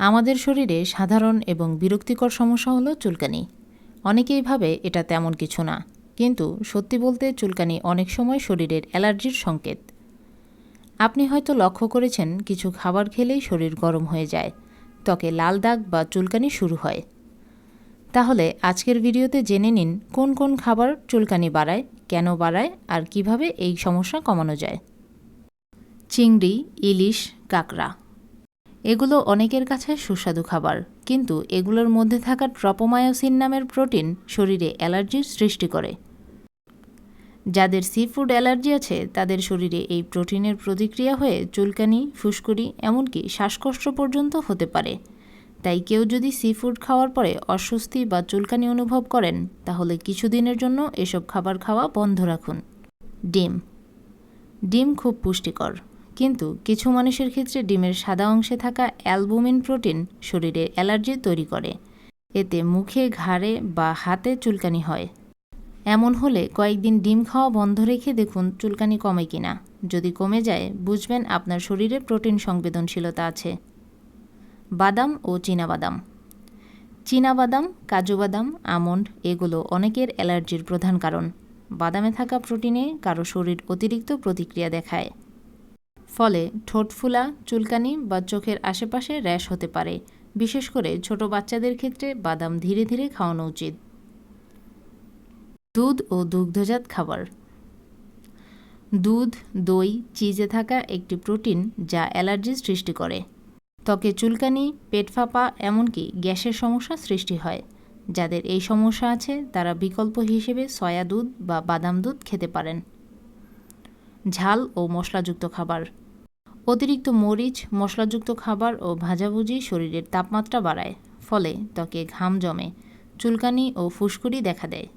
আমাদের শরীরে সাধারণ এবং বিরক্তিকর সমস্যা হলো চুলকানি। অনেকেই ভাবে এটা তেমন কিছু না, কিন্তু সত্যি বলতে চুলকানি অনেক সময় শরীরের অ্যালার্জির সংকেত। আপনি হয়তো লক্ষ্য করেছেন কিছু খাবার খেলেই শরীর গরম হয়ে যায়, ত্বকে লাল দাগ বা চুলকানি শুরু হয়। তাহলে আজকের ভিডিওতে জেনে নিন কোন কোন খাবার চুলকানি বাড়ায়, কেন বাড়ায় আর কীভাবে এই সমস্যা কমানো যায়। চিংড়ি, ইলিশ, কাঁকড়া। এগুলো অনেকের কাছে সুস্বাদু খাবার, কিন্তু এগুলোর মধ্যে থাকা ট্রপোমায়োসিন নামের প্রোটিন শরীরে অ্যালার্জির সৃষ্টি করে। যাদের সি ফুড অ্যালার্জি আছে, তাদের শরীরে এই প্রোটিনের প্রতিক্রিয়া হয়ে চুলকানি, ফুসকুড়ি, এমনকি শ্বাসকষ্ট পর্যন্ত হতে পারে। তাই কেউ যদি সি ফুড খাওয়ার পরে অস্বস্তি বা চুলকানি অনুভব করেন, তাহলে কিছুদিনের জন্য এসব খাবার খাওয়া বন্ধ রাখুন। ডিম। ডিম খুব পুষ্টিকর। কিন্তু কিছু মানুষের ক্ষেত্রে ডিমের সাদা অংশে থাকা অ্যালবুমিন প্রোটিন শরীরে অ্যালার্জি তৈরি করে। এতে মুখে, ঘাড়ে বা হাতে চুলকানি হয়। এমন হলে কয়েকদিন ডিম খাওয়া বন্ধ রেখে দেখুন চুলকানি কমে কিনা। যদি কমে যায়, বুঝবেন আপনার শরীরে প্রোটিন সংবেদনশীলতা আছে। বাদাম ও চীনাবাদাম। চীনাবাদাম কাজু বাদাম আমন্ড এগুলো অনেকের অ্যালার্জির প্রধান কারণ। বাদামে থাকা প্রোটিনে কারও শরীর অতিরিক্ত প্রতিক্রিয়া দেখায়। ফলে ঠোঁট ফুলা, চুলকানি বা চোখের আশেপাশে র্যাশ হতে পারে। বিশেষ করে ছোট বাচ্চাদের ক্ষেত্রে বাদাম ধীরে ধীরে খাওয়ানো উচিত। দুধ ও দুগ্ধজাত খাবার। দুধ, দই, চিজে থাকা একটি প্রোটিন যা অ্যালার্জি সৃষ্টি করে। ত্বকে চুলকানি, পেট ফাঁপা এমনকি গ্যাসের সমস্যা সৃষ্টি হয়। যাদের এই সমস্যা আছে, তারা বিকল্প হিসেবে সয়া দুধ বা বাদাম দুধ খেতে পারেন। ঝাল ও মশলাযুক্ত খাবার। অতিরিক্ত মরিচ, মশলাযুক্ত খাবার ও ভাজাভুজি শরীরের তাপমাত্রা বাড়ায়, ফলে ত্বকে ঘাম জমে, চুলকানি ও ফুসকুড়ি দেখা দেয়।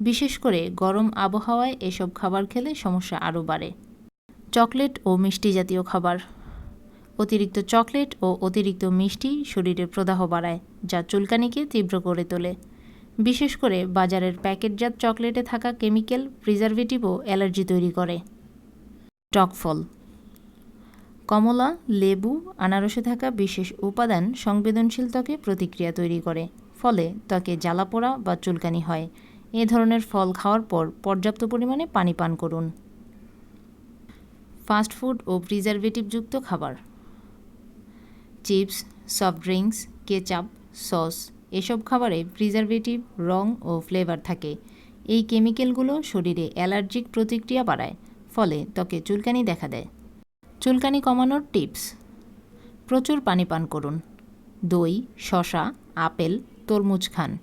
বিশেষ করে গরম আবহাওয়ায় এসব খাবার খেলে সমস্যা আরও বাড়ে। চকলেট ও মিষ্টি জাতীয় খাবার। অতিরিক্ত চকলেট ও অতিরিক্ত মিষ্টি শরীরে প্রদাহ বাড়ায়, যা চুলকানিকে তীব্র করে তোলে। বিশেষ করে বাজারের প্যাকেটজাত চকলেটে থাকা কেমিক্যাল প্রিজারভেটিভও অ্যালার্জি তৈরি করে। টক ফল কমলা, লেবু, আনারসে থাকা বিশেষ উপাদান সংবেদনশীল ত্বকে প্রতিক্রিয়া তৈরি করে, ফলে ত্বকে জ্বালাপোড়া বা চুলকানি হয়। এ ধরনের ফল খাওয়ার পর পর্যাপ্ত পরিমাণে পানি পান করুন। ফাস্ট ফুড ও প্রিজারভেটিভযুক্ত খাবার। Chips, soft drinks, ketchup, sauce এসব খাবারে প্রিজারভেটিভ রং ও ফ্লেভার থাকে। এই কেমিক্যালগুলো শরীরে অ্যালার্জিক প্রতিক্রিয়া বাড়ায়, ফলে ত্বকে চুলকানি দেখা দেয়। চুলকানি কমানোর টিপস। প্রচুর পানি পান করুন। দই শশা আপেল, তরমুজ খান।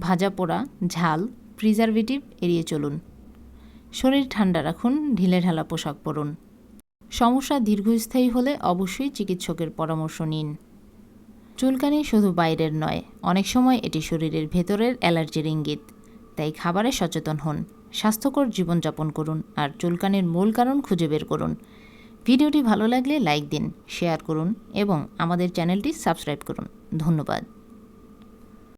ভাজা পোড়া, ঝাল, প্রিজারভেটিভ এড়িয়ে চলুন। শরীর ঠান্ডা রাখুন, ঢিলে ঢালা পোশাক পরুন। সমস্যা দীর্ঘস্থায়ী হলে অবশ্যই চিকিৎসকের পরামর্শ নিন। চুলকানি শুধু বাইরের নয়, অনেক সময় এটি শরীরের ভেতরের অ্যালার্জির ইঙ্গিত। তাই খাবারে সচেতন হন, স্বাস্থ্যকর জীবনযাপন করুন আর চুলকানির মূল কারণ খুঁজে বের করুন। ভিডিওটি ভালো লাগলে লাইক দিন শেয়ার করুন এবং আমাদের চ্যানেলটি সাবস্ক্রাইব করুন। ধন্যবাদ।